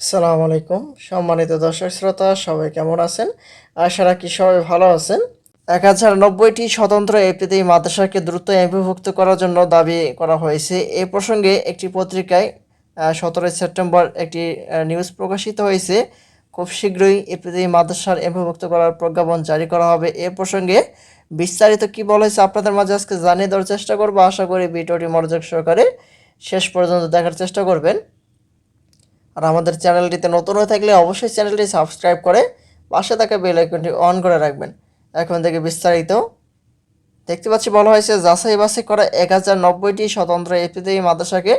সালাম আলাইকুম। সম্মানিত দর্শক শ্রোতা, সবাই কেমন আছেন? আশা রাখি সবাই ভালো আছেন। এক হাজার নব্বইটি স্বতন্ত্র এপিতে মাদ্রাসাকে দ্রুত এমপিভুক্ত করার জন্য দাবি করা হয়েছে। এ প্রসঙ্গে একটি পত্রিকায় সতেরোই সেপ্টেম্বর একটি নিউজ প্রকাশিত হয়েছে। খুব শীঘ্রই এপিতে মাদ্রাসার এমপিভুক্ত করার প্রজ্ঞাপন জারি করা হবে। এ প্রসঙ্গে বিস্তারিত কি বলা হয়েছে আপনাদের মাঝে আজকে জানিয়ে দেওয়ার চেষ্টা করব। আশা করি ভিডিওটি মনোযোগ সহকারে শেষ পর্যন্ত দেখার চেষ্টা করবেন। আর আমাদের চ্যানেলটিতে নতুন হয়ে থাকলে অবশ্যই চ্যানেলটি সাবস্ক্রাইব করে পাশে থাকা বেল অন করে রাখবেন। এখন থেকে বিস্তারিত। দেখতে পাচ্ছি বলা হয়েছে, যাচাই বাছাই করা এক হাজার নব্বইটি স্বতন্ত্র এফপিদেই মাদ্রাসাকে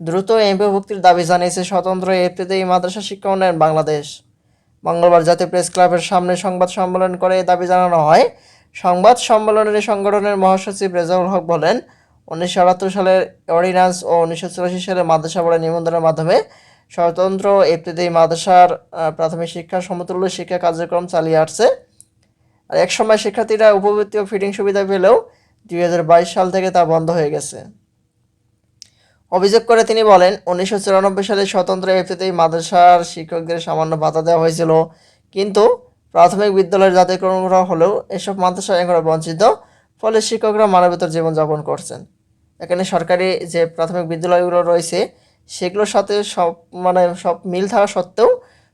দ্রুত এমপিভুক্তির দাবি জানিয়েছে স্বতন্ত্র এফপিদেই মাদ্রাসা শিক্ষা উন্নয়ন বাংলাদেশ। মঙ্গলবার জাতীয় প্রেস ক্লাবের সামনে সংবাদ সম্মেলন করে দাবি জানানো হয়। সংবাদ সম্মেলনের এই সংগঠনের মহাসচিব রেজাউল হক বলেন, উনিশশো আটাত্তর সালের অর্ডিন্যান্স ও উনিশশো চুরাশি সালে মাদ্রাসা বোর্ডের নিবন্ধনের মাধ্যমে স্বতন্ত্র এপ্রিদেই মাদ্রাসার প্রাথমিক শিক্ষা, সমতুল্য শিক্ষা কার্যক্রম চালিয়ে আসছে। আর এক সময় শিক্ষার্থীরা উপবৃত্তি ও ফিডিং সুবিধা পেলেও দু হাজার বাইশ সাল থেকে তা বন্ধ হয়ে গেছে। অভিযোগ করে তিনি বলেন, উনিশশো চুরানব্বই সালে স্বতন্ত্র এফিতেই মাদ্রাসার শিক্ষকদের সামান্য ভাতা দেওয়া হয়েছিল। কিন্তু প্রাথমিক বিদ্যালয়ের জাতীয়করণ করা হলেও এসব মাদ্রাসা এখন বঞ্চিত। ফলে শিক্ষকরা মানবেতর জীবনযাপন করছেন। এখানে সরকারি যে প্রাথমিক বিদ্যালয়গুলো রয়েছে সেগুলোর সাথে সব মানে সব মিল থাকা সত্ত্বেও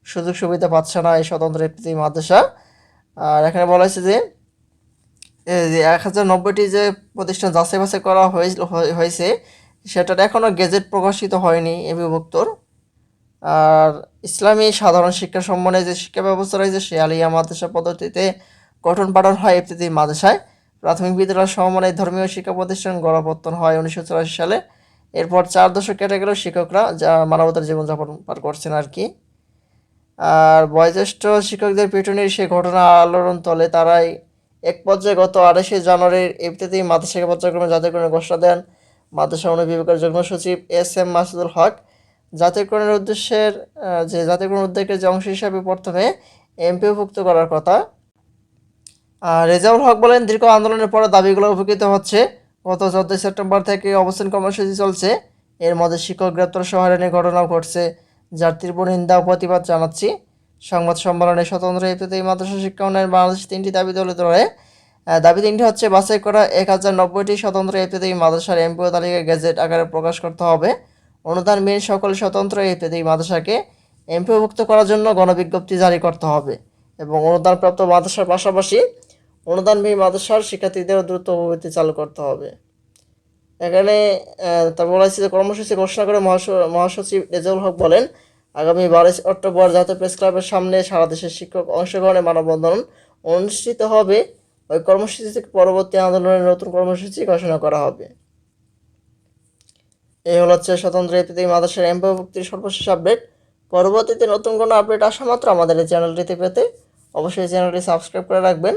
সুযোগ সুবিধা পাচ্ছে না এই স্বতন্ত্র এফিতেই মাদ্রাসা। আর এখানে বলা হয়েছে যে এক হাজার নব্বইটি যে প্রতিষ্ঠান যাচাই বাছাই করা হয়ে- হয়ে- হয়েছে, সেটার এখনও গেজেট প্রকাশিত হয়নি এ বিভক্তর আর ইসলামী সাধারণ শিক্ষা সম্মানে যে শিক্ষা ব্যবস্থা রয়েছে, সে আলিয়া মাদ্রাসা পদ্ধতিতে গঠন পাঠন হয় এফতিতে মাদ্রাসায়। প্রাথমিক বিদ্যালয় সমমানের ধর্মীয় শিক্ষা প্রতিষ্ঠান গড়াপত্তন হয় উনিশশো চুরাশি সালে। এরপর চার দশক কেটে গেলেও শিক্ষকরা যা মানবতার জীবনযাপন পার করছেন আর কি। আর বয়োজ্যেষ্ঠ শিক্ষকদের পিটুনির সে ঘটনা আলোড়ন তলে, তারাই এক পর্যায়ে গত আড়াইশে জানুয়ারির এফতিতেই মাদ্রাসা শিক্ষা পর্যায়ক্রমে জাতীয়করণের ঘোষণা দেন মাদ্রাসা অনুবিভাগের যুগ্ম সচিব এস এম মাসুদুল হক। জাতীয়করণের উদ্দেশ্যের যে জাতীয়করণ উদ্যোগের যে অংশ হিসাবে প্রথমে এমপিওভুক্ত করার কথা। আর রেজাউল হক বলেন, দীর্ঘ আন্দোলনের পরে দাবিগুলো উপকৃত হচ্ছে গত চোদ্দই সেপ্টেম্বর থেকে অবস্থান কর্মসূচি চলছে। এর মধ্যে শিক্ষক গ্রেপ্তার সহ হয়রানির ঘটনাও ঘটছে, যার তীব্র নিন্দা ও প্রতিবাদ জানাচ্ছি। সংবাদ সম্মেলনে স্বতন্ত্র এই মাদ্রাসা শিক্ষা উন্নয়ন বাংলাদেশ তিনটি দাবি তুলে ধরে। দাবি তিনটি হচ্ছে, বাছাই করা এক হাজার নব্বইটি স্বতন্ত্র এই মাদ্রাসার এমপিও তালিকা গেজেট আকারে প্রকাশ করতে হবে। অনুদান বিহীন সকল স্বতন্ত্র এই মাদ্রাসাকে এমপিওভুক্ত করার জন্য গণবিজ্ঞপ্তি জারি করতে হবে এবং অনুদানপ্রাপ্ত মাদ্রাসার পাশাপাশি অনুদানবিহীন মাদ্রাসার শিক্ষার্থীদেরও দ্রুত উপবৃত্তি চালু করতে হবে। এখানে আহ, তার বলা হয়েছে যে কর্মসূচি ঘোষণা করে মহাস- মহাসচিব রেজাউল হক বলেন আগামী বাইশ অক্টোবর জাতীয় প্রেস ক্লাবের সামনে সারা দেশের শিক্ষক অংশগ্রহণে মানববন্ধন অনুষ্ঠিত হবে। ওই কর্মসূচি থেকে পরবর্তী আন্দোলনের নতুন কর্মসূচি ঘোষণা করা হবে। এই হলো হচ্ছে স্বতন্ত্র এপিতে মাদ্রাসার এমপিভুক্তির সর্বশেষ আপডেট। পরবর্তীতে নতুন কোনো আপডেট আসা মাত্র আমাদের এই চ্যানেলটিতে পেতে অবশ্যই চ্যানেলটি সাবস্ক্রাইব করে রাখবেন।